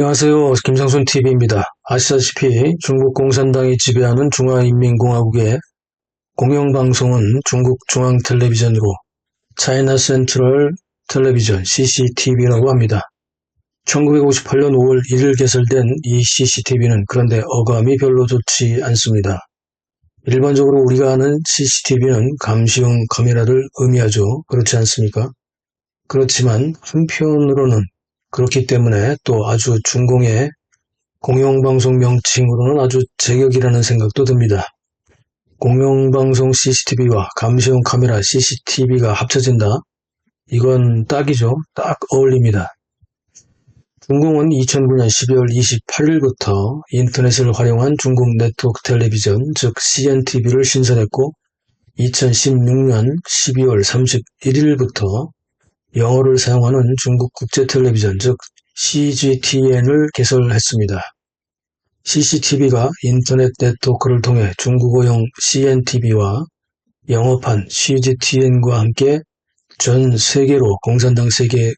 안녕하세요. 김상순 TV입니다. 아시다시피 중국 공산당이 지배하는 중화인민공화국의 공영방송은 중국 중앙텔레비전으로 차이나 센트럴 텔레비전 CCTV라고 합니다. 1958년 5월 1일 개설된 이 CCTV는 그런데 어감이 별로 좋지 않습니다. 일반적으로 우리가 아는 CCTV는 감시용 카메라를 의미하죠. 그렇지 않습니까? 그렇지만 한편으로는 그렇기 때문에 또 아주 중공의 공영방송 명칭으로는 아주 제격이라는 생각도 듭니다. 공영방송 CCTV와 감시용 카메라 CCTV가 합쳐진다? 이건 딱이죠. 딱 어울립니다. 중공은 2009년 12월 28일부터 인터넷을 활용한 중국 네트워크 텔레비전, 즉 CNTV를 신설했고 2016년 12월 31일부터 영어를 사용하는 중국 국제 텔레비전, 즉 CGTN을 개설했습니다. CCTV가 인터넷 네트워크를 통해 중국어용 CNTV와 영어판 CGTN과 함께 전 세계로 공산당 세계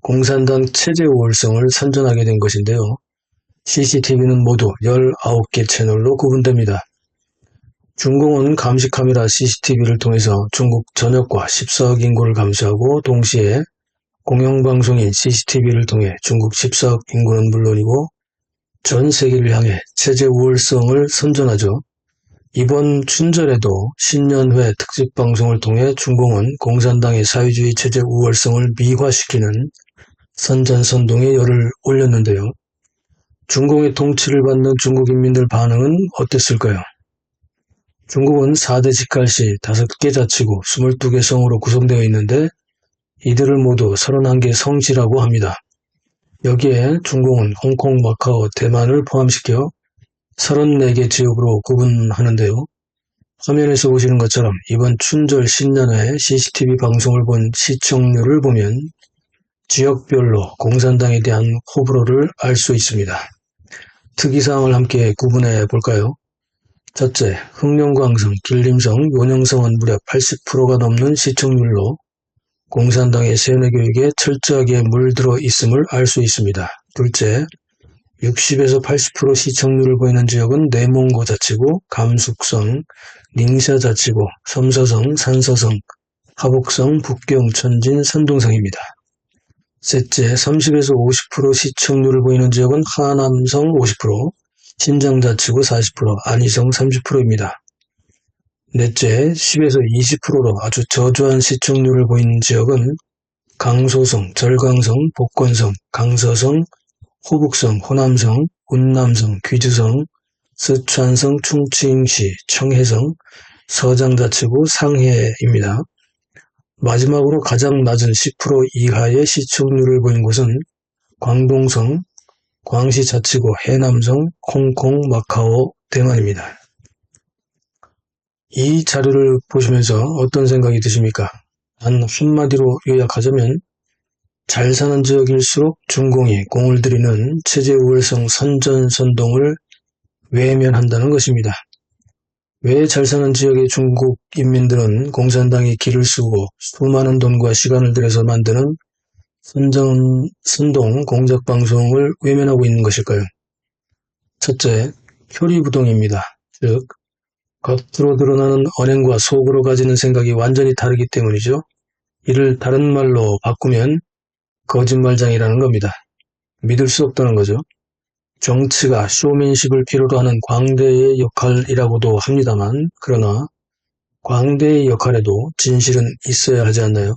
공산당 체제 우월성을 선전하게 된 것인데요. CCTV는 모두 19개 채널로 구분됩니다. 중공은 감시 카메라 CCTV를 통해서 중국 전역과 14억 인구를 감시하고 동시에 공영방송인 CCTV를 통해 중국 14억 인구는 물론이고 전 세계를 향해 체제 우월성을 선전하죠. 이번 춘절에도 신년회 특집 방송을 통해 중공은 공산당의 사회주의 체제 우월성을 미화시키는 선전선동의 열을 올렸는데요. 중공의 통치를 받는 중국 인민들 반응은 어땠을까요? 중국은 4대 직갈시 5개 자치구 22개 성으로 구성되어 있는데 이들을 모두 31개 성지라고 합니다. 여기에 중공은 홍콩, 마카오, 대만을 포함시켜 34개 지역으로 구분하는데요. 화면에서 보시는 것처럼 이번 춘절 신년회 CCTV 방송을 본 시청률을 보면 지역별로 공산당에 대한 호불호를 알 수 있습니다. 특이사항을 함께 구분해 볼까요? 첫째, 흑룡광성, 길림성, 요령성은 무려 80%가 넘는 시청률로 공산당의 세뇌교육에 철저하게 물들어 있음을 알 수 있습니다. 둘째, 60에서 80% 시청률을 보이는 지역은 내몽고 자치구, 감숙성, 닝샤 자치구, 섬서성, 산서성, 하복성, 북경, 천진, 산동성입니다. 셋째, 30에서 50% 시청률을 보이는 지역은 하남성 50%, 신장 자치구 40%, 안희성 30%입니다. 넷째, 10에서 20%로 아주 저조한 시청률을 보이는 지역은 강소성, 절강성, 복권성, 강서성, 호북성, 호남성, 운남성, 귀주성, 스촨성, 충칭시, 청해성, 서장자치구 상해입니다. 마지막으로 가장 낮은 10% 이하의 시청률을 보인 곳은 광동성, 광시 자치구 해남성, 홍콩, 마카오, 대만입니다. 이 자료를 보시면서 어떤 생각이 드십니까? 단 한마디로 요약하자면 잘 사는 지역일수록 중공이 공을 들이는 체제 우월성 선전선동을 외면한다는 것입니다. 왜 잘 사는 지역의 중국 인민들은 공산당이 길을 쓰고 수많은 돈과 시간을 들여서 만드는 선전, 선동 공작 방송을 외면하고 있는 것일까요? 첫째, 표리부동입니다. 즉, 겉으로 드러나는 언행과 속으로 가지는 생각이 완전히 다르기 때문이죠. 이를 다른 말로 바꾸면 거짓말장이라는 겁니다. 믿을 수 없다는 거죠. 정치가 쇼맨십을 필요로 하는 광대의 역할이라고도 합니다만, 그러나 광대의 역할에도 진실은 있어야 하지 않나요?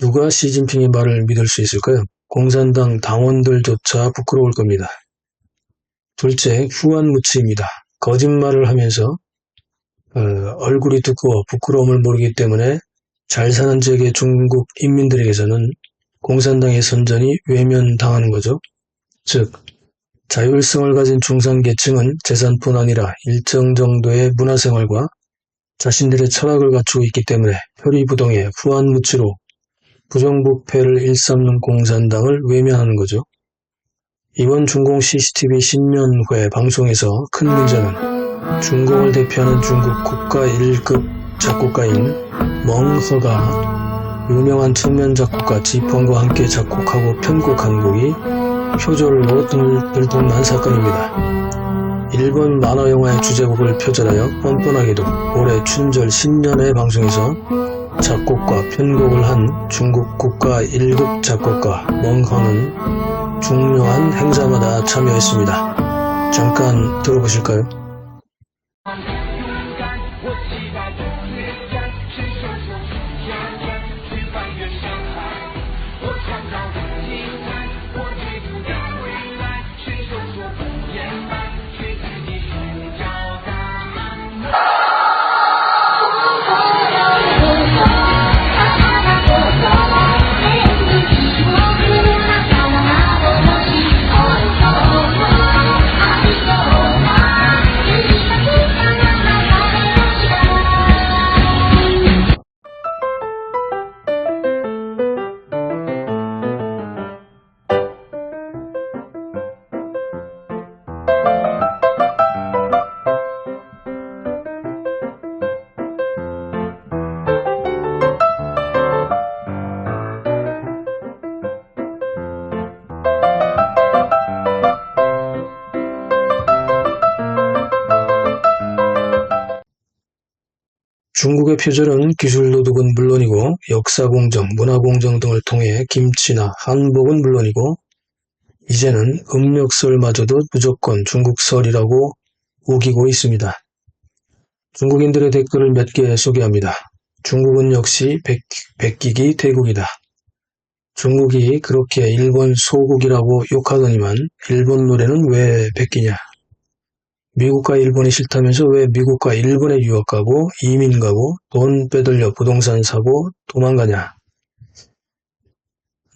누가 시진핑의 말을 믿을 수 있을까요? 공산당 당원들조차 부끄러울 겁니다. 둘째, 후한무치입니다. 거짓말을 하면서 어, 얼굴이 두꺼워 부끄러움을 모르기 때문에 잘 사는 지역의 중국 인민들에게서는 공산당의 선전이 외면당하는 거죠. 즉 자율성을 가진 중산계층은 재산뿐 아니라 일정 정도의 문화생활과 자신들의 철학을 갖추고 있기 때문에 표리부동의 후한무치로 부정부패를 일삼는 공산당을 외면하는 거죠. 이번 중공 CCTV 신년회 방송에서 큰 문제는 중공을 대표하는 중국 국가 1급 작곡가인 멍허가 유명한 측면 작곡가 지펑과 함께 작곡하고 편곡한 곡이 표절로 들- 들통난 사건입니다. 일본 만화 영화의 주제곡을 표절하여 뻔뻔하게도 올해 춘절 신년회 방송에서 작곡과 편곡을 한 중국 국가 1급 작곡가 멍허는 중요한 행사마다 참여했습니다. 잠깐 들어보실까요? 중국의 표절은 기술 도둑은 물론이고 역사 공정, 문화 공정 등을 통해 김치나 한복은 물론이고 이제는 음력설마저도 무조건 중국설이라고 우기고 있습니다. 중국인들의 댓글을 몇 개 소개합니다. 중국은 역시 백, 백기기 대국이다. 중국이 그렇게 일본 소국이라고 욕하더니만 일본 노래는 왜 백기냐? 미국과 일본이 싫다면서 왜 미국과 일본에 유학 가고 이민 가고 돈 빼돌려 부동산 사고 도망가냐?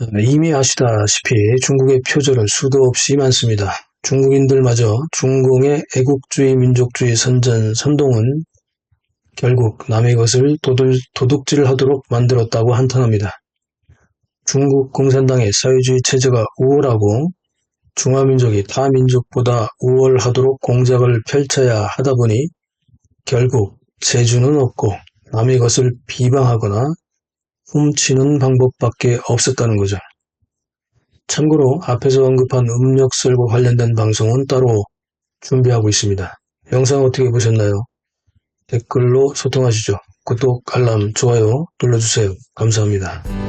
어, 이미 아시다시피 중국의 표절은 수도 없이 많습니다. 중국인들마저 중공의 애국주의 민족주의 선전 선동은 결국 남의 것을 도들, 도둑질 하도록 만들었다고 한탄합니다. 중국 공산당의 사회주의 체제가 우월하고 중화민족이 타 민족보다 우월하도록 공작을 펼쳐야 하다 보니 결국 재주는 없고 남의 것을 비방하거나 훔치는 방법밖에 없었다는 거죠. 참고로 앞에서 언급한 음력설과 관련된 방송은 따로 준비하고 있습니다. 영상 어떻게 보셨나요? 댓글로 소통하시죠. 구독, 알람, 좋아요 눌러주세요. 감사합니다.